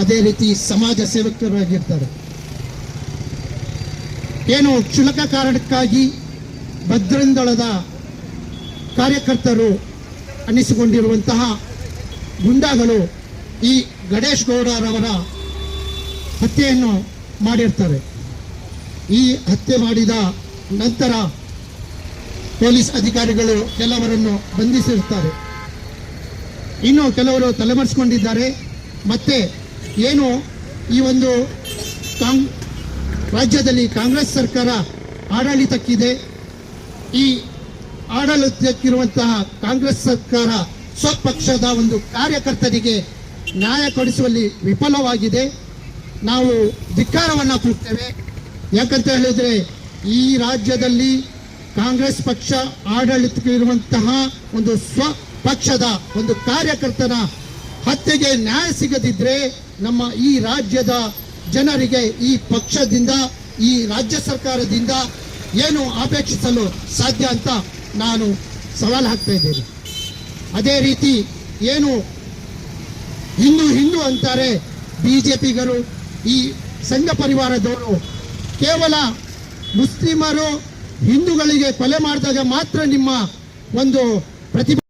ಅದೇ ರೀತಿ ಸಮಾಜ ಸೇವಕರಾಗಿರ್ತಾರೆ. ಏನು ಕ್ಷುಲಕ ಕಾರಣಕ್ಕಾಗಿ ಭದ್ರಂದಳದ ಕಾರ್ಯಕರ್ತರು ಅನ್ನಿಸಿಕೊಂಡಿರುವಂತಹ ಗುಂಡಾಗಳು ಈ ಗಣೇಶ್ ಗೌಡರವರ ಹತ್ಯೆಯನ್ನು ಮಾಡಿರ್ತಾರೆ. ಈ ಹತ್ಯೆ ಮಾಡಿದ ನಂತರ ಪೊಲೀಸ್ ಅಧಿಕಾರಿಗಳು ಕೆಲವರನ್ನು ಬಂಧಿಸಿರ್ತಾರೆ. ಇನ್ನು ಕೆಲವರು ತಲೆಮರೆಸಿಕೊಂಡಿದ್ದಾರೆ. ಮತ್ತೆ ಏನು ಈ ಒಂದು ಕಾಂಗ್ ರಾಜ್ಯದಲ್ಲಿ ಕಾಂಗ್ರೆಸ್ ಸರ್ಕಾರ ಆಡಳಿತಕ್ಕಿದೆ. ಈ ಆಡಳಿತಕ್ಕಿರುವಂತಹ ಕಾಂಗ್ರೆಸ್ ಸರ್ಕಾರ ಸ್ವಪಕ್ಷದ ಒಂದು ಕಾರ್ಯಕರ್ತರಿಗೆ ನ್ಯಾಯ ಕೊಡಿಸುವಲ್ಲಿ ವಿಫಲವಾಗಿದೆ. ನಾವು ಧಿಕ್ಕಾರವನ್ನು ಕೊಡ್ತೇವೆ. ಯಾಕಂತ ಹೇಳಿದ್ರೆ ಈ ರಾಜ್ಯದಲ್ಲಿ ಕಾಂಗ್ರೆಸ್ ಪಕ್ಷ ಆಡಳಿತಕ್ಕಿರುವಂತಹ ಒಂದು ಸ್ವ ಪಕ್ಷದ ಒಂದು ಕಾರ್ಯಕರ್ತನ ಹತ್ಯೆಗೆ ನ್ಯಾಯ ಸಿಗದಿದ್ರೆ ನಮ್ಮ ಈ ರಾಜ್ಯದ ಜನರಿಗೆ ಈ ಪಕ್ಷದಿಂದ, ಈ ರಾಜ್ಯ ಸರ್ಕಾರದಿಂದ ಏನು ಅಪೇಕ್ಷಿಸಲು ಸಾಧ್ಯ ಅಂತ ನಾನು ಸವಾಲು ಹಾಕ್ತಾ ಇದ್ದೇನೆ. ಅದೇ ರೀತಿ ಏನು ಹಿಂದೂ ಹಿಂದೂ ಅಂತಾರೆ, ಬಿಜೆಪಿಗರು, ಈ ಸಂಘ ಪರಿವಾರದವರು, ಕೇವಲ ಮುಸ್ಲಿಮರು ಹಿಂದೂಗಳಿಗೆ ಕೊಲೆ ಮಾಡಿದಾಗ ಮಾತ್ರ ನಿಮ್ಮ ಒಂದು ಪ್ರತಿಭೆ